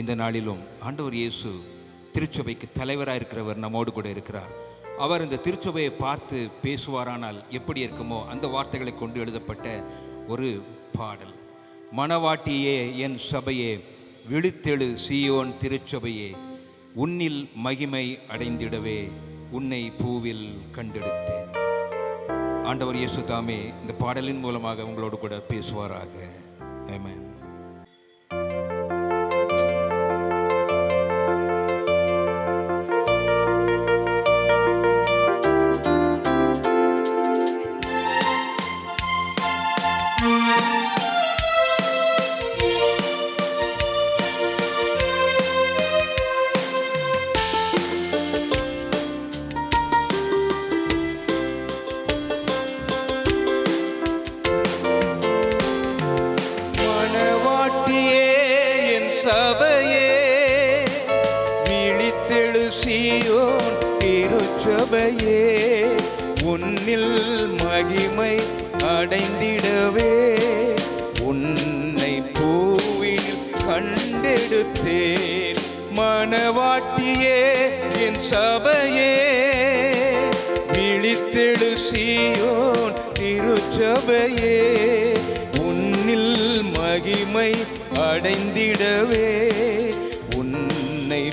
இந்த நாளிலும் ஆண்டவர் இயேசு திருச்சபைக்கு தலைவராக இருக்கிறவர் நம்மோடு கூட இருக்கிறார். அவர் இந்த திருச்சபையை பார்த்து பேசுவாரானால் எப்படி இருக்குமோ அந்த வார்த்தைகளை கொண்டு எழுதப்பட்ட ஒரு பாடல். மணவாட்டியே என் சபையே விழித்தெழு சீயோன் திருச்சபையே உன்னில் மகிமை அடைந்திடவே உன்னை பூவில் கண்டெடுத்தேன். ஆண்டவர் இயேசு தாமே இந்த பாடலின் மூலமாக உங்களோடு கூட பேசுவாராக. ஆமாம் விழித்தெழு சீயோன் திருச்சபையே உன்னில் மகிமை அடைந்திடவே உன்னை பூவில் கண்டெடுத்தேன். மனவாட்டியே என் சபையே விழித்தெழு சீயோன் திருச்சபையே உன்னில் மகிமை அடைந்திடவே உன்னை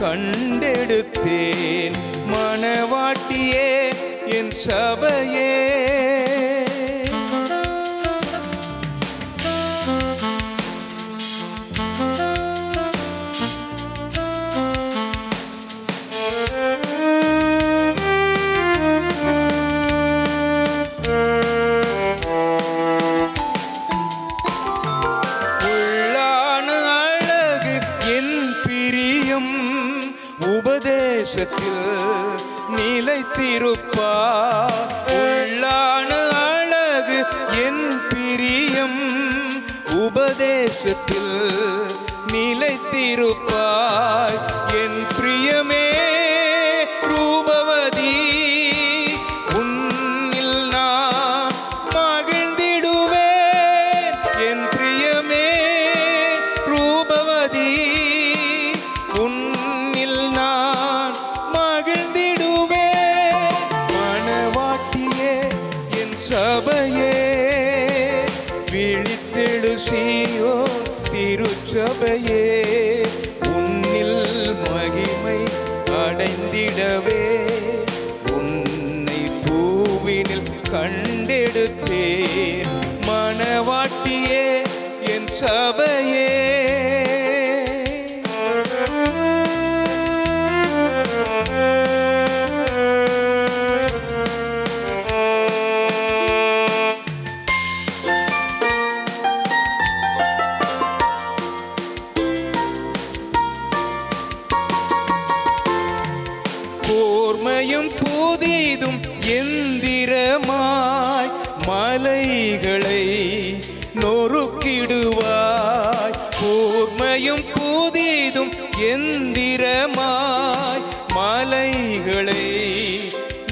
கண்டெடுத்தேன். மனவாட்டியே என் சபையே. நிலைத்திருப்பா திருச்சபையே உன்னில் மகிமை அடைந்திடவே உன்னை பூவினில் கண்டெடுத்தேன். மனவாட்டியே என் சபையே கூர்மையும் புதிதும் எந்திரமாய் மலைகளை நொறுக்கிடுவாய். கூர்மையும் புதிதும் எந்திரமாய் மலைகளை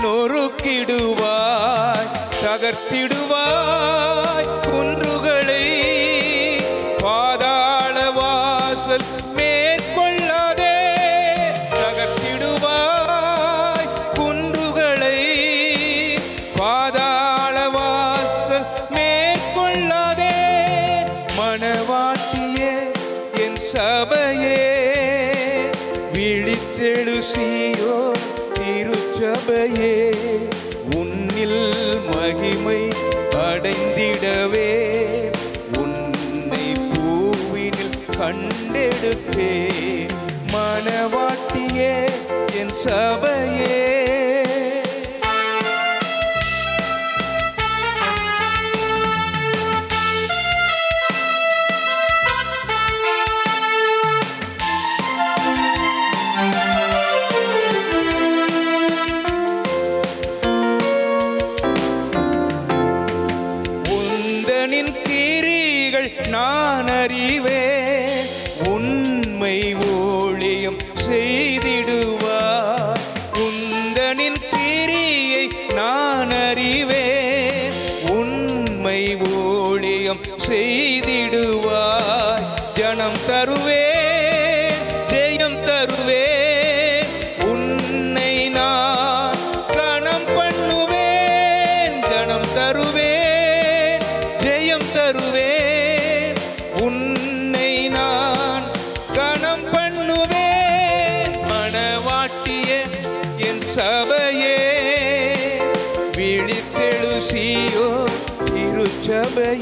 நொறுக்கிடுவாய். தகர்த்திடுவாய். வாட்டியே என் சபையே விழித்தெழு சீயோ திருச்சபையே உன்னில் மகிமை அடைந்திடவே உன்னை பூவினில் கண்டெடுத்தே. மனவாட்டியே என் சபையே நான்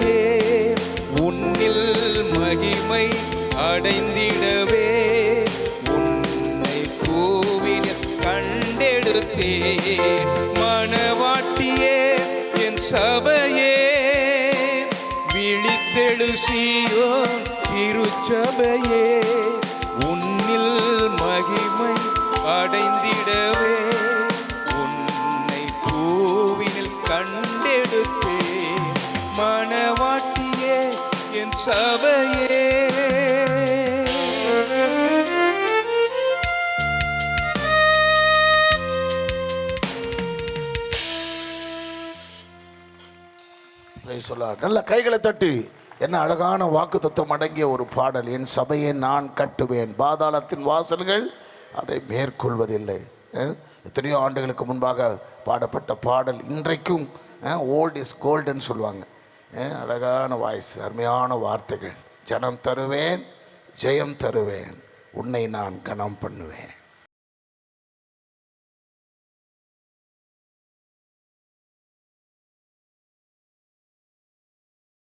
அடைந்திடவே. உன்னில் மகிமை அடைந்திடவே. உன்னை பூவினில் கண்டெடுத்தே மனவாட்டியே என் சபையே. விழித்தெழு சீயோ திருச்சபையே. Praise the நல்ல கைகளை தட்டி என்ன அழகான வாக்கு தத்துவம் அடங்கிய ஒரு பாடல் என் சபையை நான் கட்டுவேன். பாதாளத்தின் வாசல்கள் அதை மேற்கொள்வதில்லை. எத்தனையோ ஆண்டுகளுக்கு முன்பாக பாடப்பட்ட பாடல் இன்றைக்கும் ஓல்ட் இஸ் கோல்டுன்னு சொல்லுவாங்க. அழகான வாய்ஸ் அருமையான வார்த்தைகள். ஜனம் தருவேன் ஜெயம் தருவேன். உன்னை நான் கனம் பண்ணுவேன்.